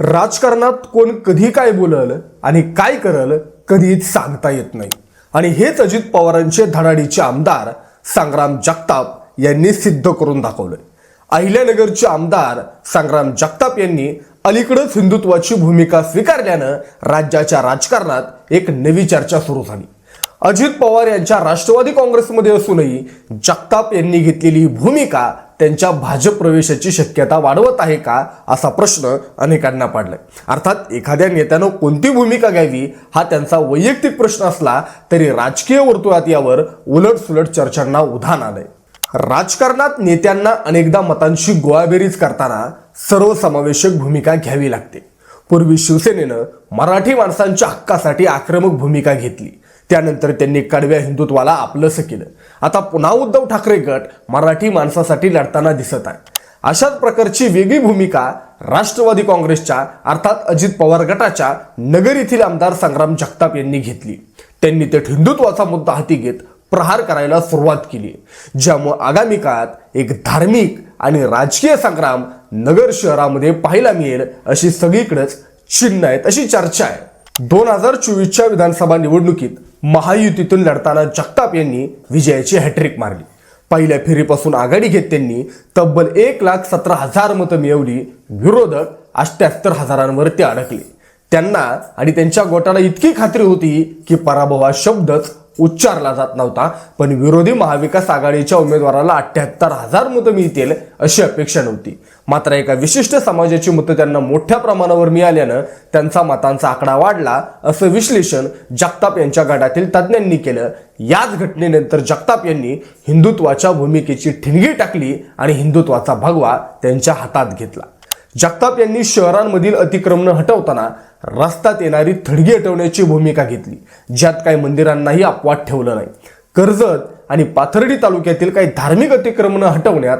राजकारणात कोण कधी काय बोलल आणि काय करल कधीच सांगता येत नाही. आणि हेच अजित पवारांचे धडाडीचे आमदार संग्राम जगताप यांनी सिद्ध करून दाखवलंय. अहिल्यानगरचे आमदार संग्राम जगताप यांनी अलीकडंच हिंदुत्वाची भूमिका स्वीकारल्यानं राज्याच्या राजकारणात एक नवी चर्चा सुरू झाली. अजित पवार यांच्या राष्ट्रवादी काँग्रेसमध्ये असूनही जगताप यांनी घेतलेली ही भूमिका त्यांच्या भाजप प्रवेशाची शक्यता वाढवत आहे का असा प्रश्न अनेकांना पाडलाय. अर्थात एखाद्या नेत्यानं कोणती भूमिका घ्यावी हा त्यांचा वैयक्तिक प्रश्न असला तरी राजकीय वर्तुळात यावर उलटसुलट चर्चांना उधाण आलंय. राजकारणात नेत्यांना अनेकदा मतांशी गोळाबेरीज करताना सर्वसमावेशक भूमिका घ्यावी लागते. पूर्वी शिवसेनेनं मराठी माणसांच्या हक्कासाठी आक्रमक भूमिका घेतली. त्यानंतर त्यांनी कडव्या हिंदुत्वाला आपलंसं केलं. आता पुन्हा उद्धव ठाकरे गट मराठी माणसासाठी लढताना दिसत आहे अशाच प्रकारची वेगळी भूमिका राष्ट्रवादी काँग्रेसच्या अर्थात अजित पवार गटाच्या नगर येथील आमदार संग्राम जगताप यांनी घेतली. त्यांनी थेट हिंदुत्वाचा मुद्दा हाती घेत प्रहार करायला सुरुवात केली. ज्यामुळे आगामी काळात एक धार्मिक आणि राजकीय संग्राम नगर शहरामध्ये पाहायला मिळेल अशी सगळीकडेच चिन्ह आहेत अशी चर्चा आहे. दोन हजार चोवीसच्या विधानसभा निवडणुकीत महायुतीतून लढताना जगताप यांनी विजयाची हॅट्रिक मारली. पहिल्या फेरीपासून आघाडी घेत त्यांनी तब्बल एक लाख सतरा हजार मतं मिळवली. विरोधक अष्ट्याहत्तर हजारांवर ते अडकले. त्यांना आणि त्यांच्या गोटाला इतकी खात्री होती की पराभव हा शब्दच उच्चारला जात नव्हता. पण विरोधी महाविकास आघाडीच्या उमेदवाराला अठ्ठ्याहत्तर हजार मतं मिळतील अशी अपेक्षा नव्हती. मात्र एका विशिष्ट समाजाची मतं त्यांना मोठ्या प्रमाणावर मिळाल्यानं त्यांचा मतांचा आकडा वाढला असं विश्लेषण जगताप यांच्या गटातील तज्ज्ञांनी केलं. याच घटनेनंतर जगताप यांनी हिंदुत्वाच्या भूमिकेची ठिणगी टाकली आणि हिंदुत्वाचा भगवा त्यांच्या हातात घेतला. जगताप यांनी शहरांमधील अतिक्रमण हटवताना रस्त्यात येणारी थडगी हटवण्याची भूमिका घेतली. ज्यात काही मंदिरांनाही अपवाद ठेवलं नाही. कर्जत आणि पाथर्डी तालुक्यातील काही धार्मिक अतिक्रमणं हटवण्यात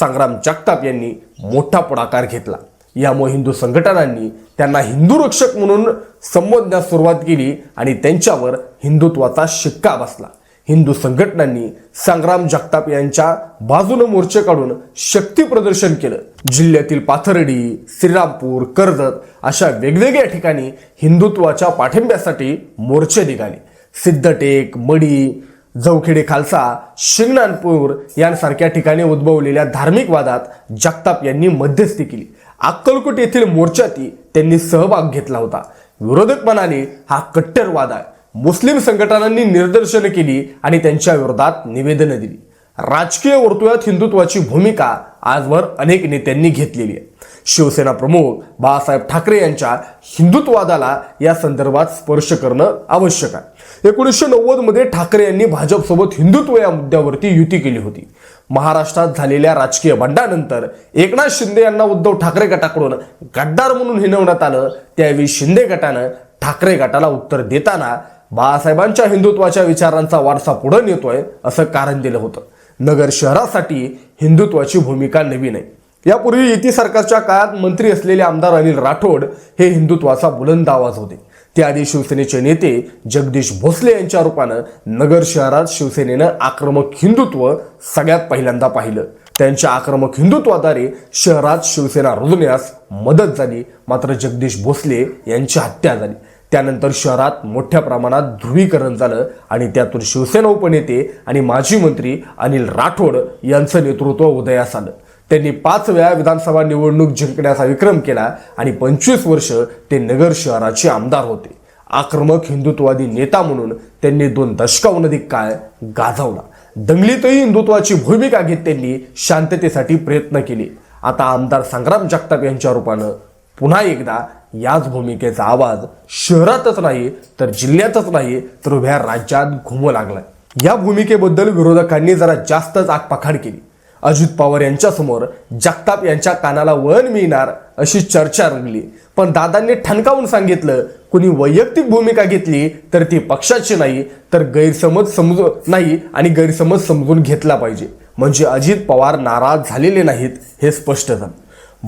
संग्राम जगताप यांनी मोठा पुढाकार घेतला. यामुळे हिंदू संघटनांनी त्यांना हिंदू रक्षक म्हणून संबोधण्यास सुरुवात केली आणि त्यांच्यावर हिंदुत्वाचा शिक्का बसला. हिंदू संघटनांनी संग्राम जगताप यांच्या बाजूनं मोर्चे काढून शक्ती प्रदर्शन केलं. जिल्ह्यातील पाथर्डी श्रीरामपूर कर्जत अशा वेगवेगळ्या ठिकाणी हिंदुत्वाच्या पाठिंब्यासाठी मोर्चे निघाले. सिद्धटेक मडी जवखेडे खालसा शिंगणापूर यांसारख्या ठिकाणी उद्भवलेल्या धार्मिक वादात जगताप यांनी मध्यस्थी केली. अक्कलकोट येथील मोर्चातही त्यांनी सहभाग घेतला होता. विरोधक म्हणाले हा कट्टरवाद आहे. मुस्लिम संघटनांनी निदर्शनं केली आणि त्यांच्या विरोधात निवेदनं दिली. राजकीय वर्तुळात हिंदुत्वाची भूमिका आजवर अनेक नेत्यांनी घेतलेली आहे. शिवसेना प्रमुख बाळासाहेब ठाकरे यांच्या हिंदुत्वादाला या संदर्भात स्पर्श करणं आवश्यक आहे. एकोणीसशे नव्वदमध्ये ठाकरे यांनी भाजपसोबत हिंदुत्व या मुद्द्यावरती युती केली होती. महाराष्ट्रात झालेल्या राजकीय बंडानंतर एकनाथ शिंदे यांना उद्धव ठाकरे गटाकडून गद्दार म्हणून हिनवण्यात आलं. त्यावेळी शिंदे गटानं ठाकरे गटाला उत्तर देताना बाळासाहेबांच्या हिंदुत्वाच्या विचारांचा वारसा पुढे नेतोय असं कारण दिलं होतं. नगर शहरासाठी हिंदुत्वाची भूमिका नवीन आहे. यापूर्वी युती सरकारच्या काळात मंत्री असलेले आमदार अनिल राठोड हे हिंदुत्वाचा बुलंद आवाज होते. त्याआधी शिवसेनेचे नेते जगदीश भोसले यांच्या रूपानं नगर शहरात शिवसेनेनं आक्रमक हिंदुत्व सगळ्यात पहिल्यांदा पाहिलं. त्यांच्या आक्रमक हिंदुत्वाद्वारे शहरात शिवसेना रुजण्यास मदत झाली. मात्र जगदीश भोसले यांची हत्या झाली. त्यानंतर शहरात मोठ्या प्रमाणात ध्रुवीकरण झालं आणि त्यातून शिवसेना उपनेते आणि माजी मंत्री अनिल राठोड यांचं नेतृत्व उदयास आलं. त्यांनी पाच वेळा विधानसभा निवडणूक जिंकण्याचा विक्रम केला आणि पंचवीस वर्ष ते नगर शहराचे आमदार होते. आक्रमक हिंदुत्ववादी नेता म्हणून त्यांनी दोन दशकाहून अधिक काळ गाजवला. दंगलीतही हिंदुत्वाची भूमिका घेत त्यांनी शांततेसाठी प्रयत्न केले. आता आमदार संग्राम जगताप यांच्या रूपानं पुन्हा एकदा याच भूमिकेचा आवाज शहरातच नाही तर जिल्ह्यातच नाही तर उभ्या राज्यात घुमू लागलाय. या भूमिकेबद्दल विरोधकांनी जरा जास्तच आगपाखाड केली. अजित पवार यांच्यासमोर जगताप यांच्या कानाला वळण मिळणार अशी चर्चा रंगली. पण दादांनी ठणकावून सांगितलं कुणी वैयक्तिक भूमिका घेतली तर ती पक्षाची नाही तर गैरसमज समजू नाही आणि गैरसमज समजून घेतला पाहिजे. म्हणजे अजित पवार नाराज झालेले नाहीत हे स्पष्ट झालं.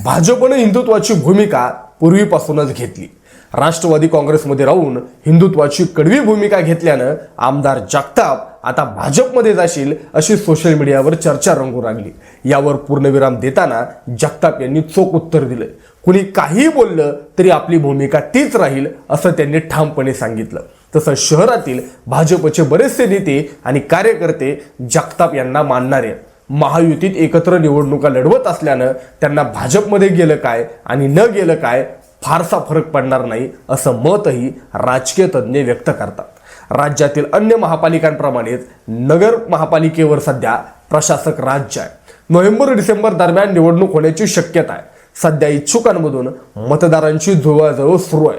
भाजपनं हिंदुत्वाची भूमिका पूर्वीपासूनच घेतली. राष्ट्रवादी काँग्रेसमध्ये राहून हिंदुत्वाची कडवी भूमिका घेतल्यानं आमदार जगताप आता भाजपमध्ये जाशील अशी सोशल मीडियावर चर्चा रंगू लागली. यावर पूर्णविराम देताना जगताप यांनी चोख उत्तर दिलं. कुणी काही बोललं तरी आपली भूमिका तीच राहील असं त्यांनी ठामपणे सांगितलं. तसं शहरातील भाजपचे बरेचसे नेते आणि कार्यकर्ते जगताप यांना मानणारे. आहेत. महायुतीत एकत्र निवडणुका लढवत असल्यानं त्यांना भाजपमध्ये गेलं काय आणि न गेलं काय फारसा फरक पडणार नाही असं मतही राजकीय तज्ज्ञ व्यक्त करतात. राज्यातील अन्य महापालिकांप्रमाणेच नगर महापालिकेवर सध्या प्रशासक राज्य आहे. नोव्हेंबर डिसेंबर दरम्यान निवडणूक होण्याची शक्यता आहे. सध्या इच्छुकांमधून मतदारांची जुळवाजुळव सुरू आहे.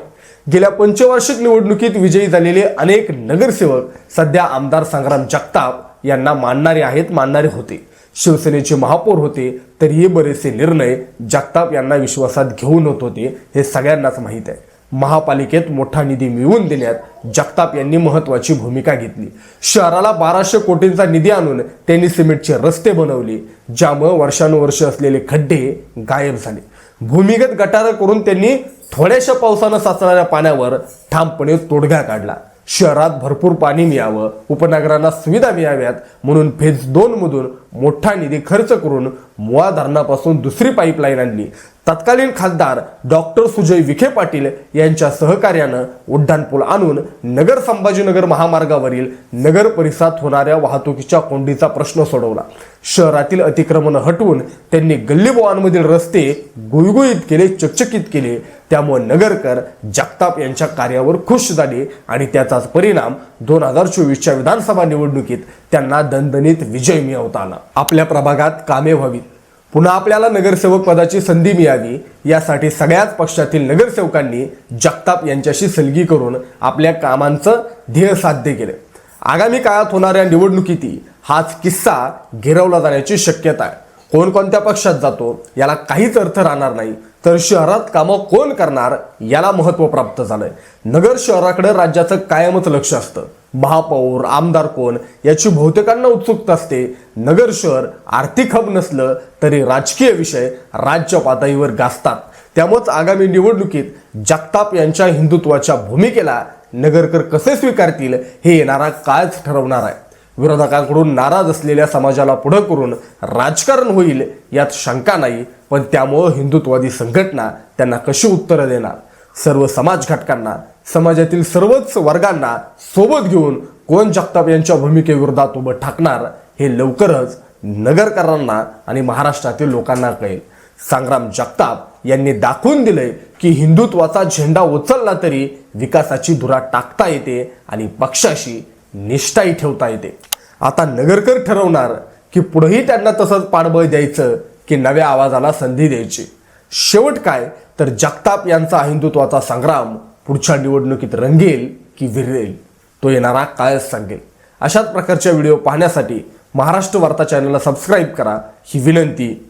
गेल्या पंचवार्षिक निवडणुकीत विजयी झालेले अनेक नगरसेवक सध्या आमदार संग्राम जगताप यांना मानणारे आहेत मानणारे होते. शिवसेनेचे महापौर होते तरीही बरेचसे निर्णय जगताप यांना विश्वासात घेऊन होत होते हे सगळ्यांनाच माहीत आहे. महापालिकेत मोठा निधी मिळवून देण्यात जगताप यांनी महत्वाची भूमिका घेतली. शहराला बाराशे कोटींचा निधी आणून त्यांनी सिमेंटचे रस्ते बनवले ज्यामुळे वर्षानुवर्ष असलेले खड्डे गायब झाले. भूमिगत गटार करून त्यांनी थोड्याशा पावसानं साचणाऱ्या पाण्यावर ठामपणे तोडगा काढला. शहरात भरपूर पाणी मिळावं उपनगरांना सुविधा मिळाव्यात म्हणून फेज दोन मधून मोठा निधी खर्च करून मुळा धरणापासून दुसरी पाईपलाईन आणली. तत्कालीन खासदार डॉक्टर सुजय विखे पाटील यांच्या सहकार्यानं उड्डाणपूल आणून नगर संभाजीनगर महामार्गावरील नगर परिसरात होणाऱ्या वाहतुकीच्या कोंडीचा प्रश्न सोडवला. शहरातील अतिक्रमण हटवून त्यांनी गल्लीबोळांमधील रस्ते गुळगुळीत केले चकचकीत केले. त्यामुळे नगरकर जगताप यांच्या कार्यावर खुश झाले आणि त्याचाच परिणाम दोन हजार चोवीसच्या विधानसभा निवडणुकीत त्यांना दणदणीत विजय मिळवता आला. आपल्या प्रभागात कामे व्हावीत. पुन्हा आपल्याला नगरसेवक पदाची संधी मिळावी यासाठी सगळ्याच पक्षातील नगरसेवकांनी जगताप यांच्याशी सलगी करून आपल्या कामांचं ध्येय साध्य केलं. आगामी काळात होणाऱ्या निवडणुकीतही हाच किस्सा गिरवला जाण्याची शक्यता आहे. कोण कोणत्या पक्षात जातो याला काहीच अर्थ राहणार नाही. तर शहरात कामं कोण करणार याला महत्त्व प्राप्त झालंय. नगर शहराकडे राज्याचं कायमच लक्ष असतं. महापौर आमदार कोण याची बहुतेकांना उत्सुकता असते. नगर शहर आर्थिक हब नसलं तरी राजकीय विषय राज्य पातळीवर गाजतात. त्यामुळेच आगामी निवडणुकीत जगताप यांच्या हिंदुत्वाच्या भूमिकेला नगरकर कसे स्वीकारतील हे येणारा काळच ठरवणार आहे. विरोधकांकडून नाराज असलेल्या समाजाला पुढं करून राजकारण होईल यात शंका नाही पण त्यामुळं हिंदुत्वादी संघटना त्यांना कशी उत्तरं देणार? सर्व समाज घटकांना समाजातील सर्वच वर्गांना सोबत घेऊन कोण जगताप यांच्या भूमिकेविरोधात उभं ठाकणार हे लवकरच नगरकरांना आणि महाराष्ट्रातील लोकांना कळेल. संग्राम जगताप यांनी दाखवून दिलंय की हिंदुत्वाचा झेंडा उचलला तरी विकासाची धुरा टाकता येते आणि पक्षाशी निष्ठाही ठेवता येते. आता नगरकर ठरवणार की पुढेही त्यांना तसंच पाठबळ द्यायचं की नव्या आवाजाला संधी द्यायची. शेवट काय? तर जगताप यांचा हिंदुत्वाचा संग्राम पुढच्या निवडणुकीत रंगेल की विरेल तो येणारा काळच सांगेल. अशाच प्रकारच्या व्हिडिओ पाहण्यासाठी महाराष्ट्र वार्ता चॅनलला सबस्क्राईब करा. ही विनंती